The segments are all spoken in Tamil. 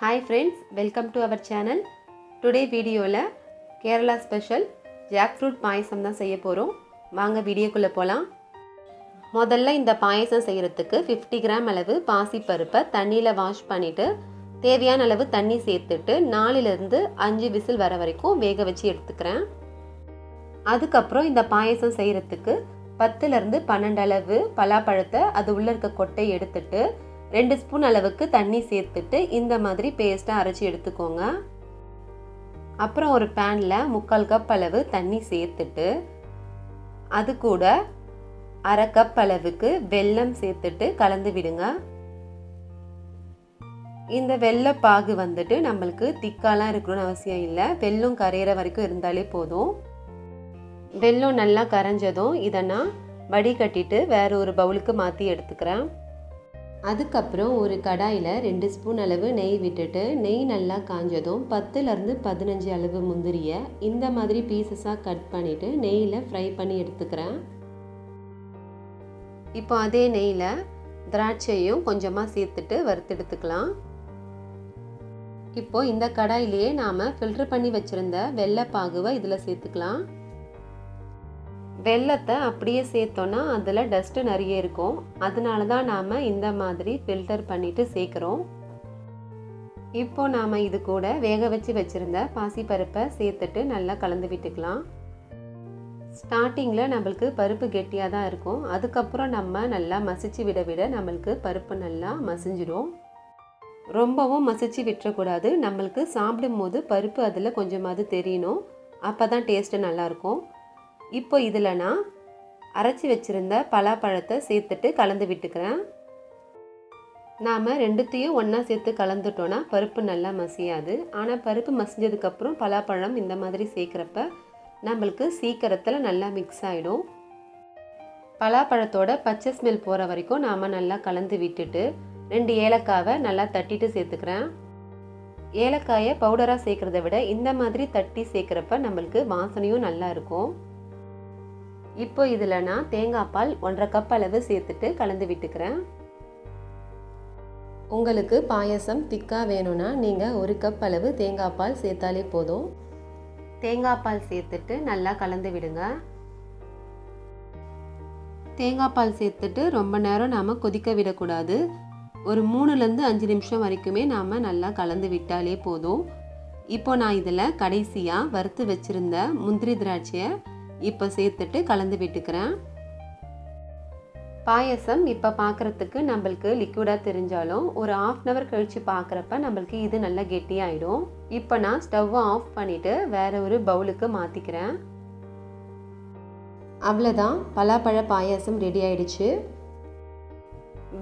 Hi friends welcome to our channel today வீடியோவில் Kerala special jackfruit payasam தான் செய்ய போகிறோம் வாங்க வீடியோக்குள்ளே போகலாம் முதல்ல இந்த பாயசம் செய்கிறதுக்கு ஃபிஃப்டி கிராம் அளவு பாசிப்பருப்பை தண்ணியில் வாஷ் பண்ணிவிட்டு தேவையான அளவு தண்ணி சேர்த்துட்டு நாலுலேருந்து அஞ்சு விசில் வர வரைக்கும் வேக வச்சு எடுத்துக்கிறேன். அதுக்கப்புறம் இந்த பாயசம் செய்கிறதுக்கு பத்துலேருந்து பன்னெண்டு அளவு பலாப்பழத்தை அது உள்ளே இருக்க கொட்டை எடுத்துட்டு ரெண்டு ஸ்பூன் அளவுக்கு தண்ணி சேர்த்துட்டு இந்த மாதிரி பேஸ்ட்டாக அரைச்சி எடுத்துக்கோங்க. அப்புறம் ஒரு பேனில் முக்கால் கப் அளவு தண்ணி சேர்த்துட்டு அது கூட அரை கப் அளவுக்கு வெல்லம் சேர்த்துட்டு கலந்து விடுங்க. இந்த வெள்ளைப்பாகு வந்துட்டு நம்மளுக்கு திக்காலாம் இருக்கணும்னு அவசியம் இல்லை. வெல்லம் கரையிற வரைக்கும் இருந்தாலே போதும். வெல்லம் நல்லா கரைஞ்சதும் இதை நான் வடிகட்டிட்டு வேற ஒரு பவுலுக்கு மாற்றி எடுத்துக்கிறேன். அதுக்கப்புறம் ஒரு கடாயில் ரெண்டு ஸ்பூன் அளவு நெய் விட்டுட்டு நெய் நல்லா காஞ்சதும் பத்துலேருந்து பதினஞ்சு அளவு முந்திரியை இந்த மாதிரி பீசஸாக கட் பண்ணிவிட்டு நெய்யில் ஃப்ரை பண்ணி எடுத்துக்கிறேன். இப்போ அதே நெய்யில் திராட்சையும் கொஞ்சமாக சேர்த்துட்டு வறுத்தெடுத்துக்கலாம். இப்போ இந்த கடாயிலேயே நாம் ஃபில்டர் பண்ணி வச்சுருந்த வெள்ளைப்பாகுவை இதில் சேர்த்துக்கலாம். வெள்ளத்தை அப்படியே சேர்த்தோன்னா அதில் டஸ்ட்டு நிறைய இருக்கும். அதனால தான் நாம் இந்த மாதிரி ஃபில்டர் பண்ணிவிட்டு சேர்க்குறோம். இப்போ நாம் இது கூட வேக வச்சு வச்சுருந்த பாசிப்பருப்பை சேர்த்துட்டு நல்லா கலந்து விட்டுக்கலாம். ஸ்டார்டிங்கில் நம்மளுக்கு பருப்பு கெட்டியாக தான் இருக்கும். அதுக்கப்புறம் நம்ம நல்லா மசிச்சு விட விட நம்மளுக்கு பருப்பு நல்லா மசிஞ்சிடும் ரொம்பவும் மசிச்சு விட்டுறக்கூடாது நம்மளுக்கு சாப்பிடும் போது பருப்பு அதில் கொஞ்சமாவது தெரியணும். அப்போ தான் டேஸ்ட்டு நல்லாயிருக்கும் இப்போ இதில் நான் அரைச்சி வச்சுருந்த பலாப்பழத்தை சேர்த்துட்டு கலந்து விட்டுக்கிறேன். நாம் ரெண்டுத்தையும் ஒன்றா சேர்த்து கலந்துட்டோன்னா பருப்பு நல்லா மசியாது. ஆனால் பருப்பு மசிஞ்சதுக்கப்புறம் பலாப்பழம் இந்த மாதிரி சேர்க்குறப்ப நம்மளுக்கு சீக்கிரத்தில் நல்லா மிக்ஸ் ஆகிடும் பலாப்பழத்தோட பச்சை ஸ்மெல் போகிற வரைக்கும் நாம் நல்லா கலந்து விட்டுட்டு ரெண்டு ஏலக்காவை நல்லா தட்டிட்டு சேர்த்துக்கிறேன். ஏலக்காயை பவுடராக சேர்க்குறத விட இந்த மாதிரி தட்டி சேர்க்குறப்ப நம்மளுக்கு வாசனையும் நல்லா இருக்கும். இப்போ இதில் நான் தேங்காய் பால் ஒன்றரை கப் அளவு சேர்த்துட்டு கலந்து விட்டுக்கிறேன். உங்களுக்கு பாயசம் திக்காக வேணும்னா நீங்கள் ஒரு கப் அளவு தேங்காய் பால் சேர்த்தாலே போதும். தேங்காய் பால் சேர்த்துட்டு நல்லா கலந்து விடுங்க. தேங்காய் பால் சேர்த்துட்டு ரொம்ப நேரம் நாம் கொதிக்க விடக்கூடாது. ஒரு மூணுலேருந்து அஞ்சு நிமிஷம் வரைக்குமே நாம் நல்லா கலந்து விட்டாலே போதும். இப்போ நான் இதில் கடைசியாக வறுத்து வச்சுருந்த முந்திரி திராட்சையை இப்போ சேர்த்துட்டு கலந்து விட்டுக்கிறேன். பாயசம் இப்போ பார்க்குறதுக்கு நம்மளுக்கு லிக்விடாக தெரிஞ்சாலும் ஒரு ஆஃப் அன் ஹவர் கழித்து பார்க்குறப்ப நம்மளுக்கு இது நல்லா கெட்டியாயிடும். இப்போ நான் ஸ்டவ்வை ஆஃப் பண்ணிவிட்டு வேறு ஒரு பவுலுக்கு மாற்றிக்கிறேன் அவ்வளோதான் பலாப்பழ பாயாசம் ரெடி ஆயிடுச்சு.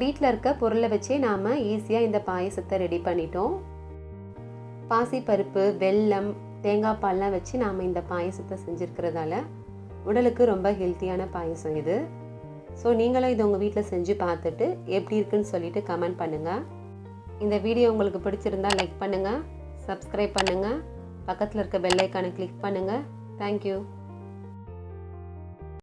வீட்டில் இருக்க பொருளை வச்சே நாம் ஈஸியாக இந்த பாயசத்தை ரெடி பண்ணிட்டோம். பாசிப்பருப்பு வெல்லம் தேங்காய் பால்லாம் வச்சு நாம் இந்த பாயசத்தை செஞ்சுருக்கிறதால உடலுக்கு ரொம்ப ஹெல்த்தியான பாயசம் இது. ஸோ நீங்களும் இதை உங்கள் வீட்டில் செஞ்சு பார்த்துட்டு எப்படி இருக்குன்னு சொல்லிட்டு கமெண்ட் பண்ணுங்கள் இந்த வீடியோ உங்களுக்கு பிடிச்சிருந்தா லைக் பண்ணுங்கள் சப்ஸ்கிரைப் பண்ணுங்கள் பக்கத்தில் இருக்க பெல்லைக்கானை கிளிக் பண்ணுங்கள் தேங்க்யூ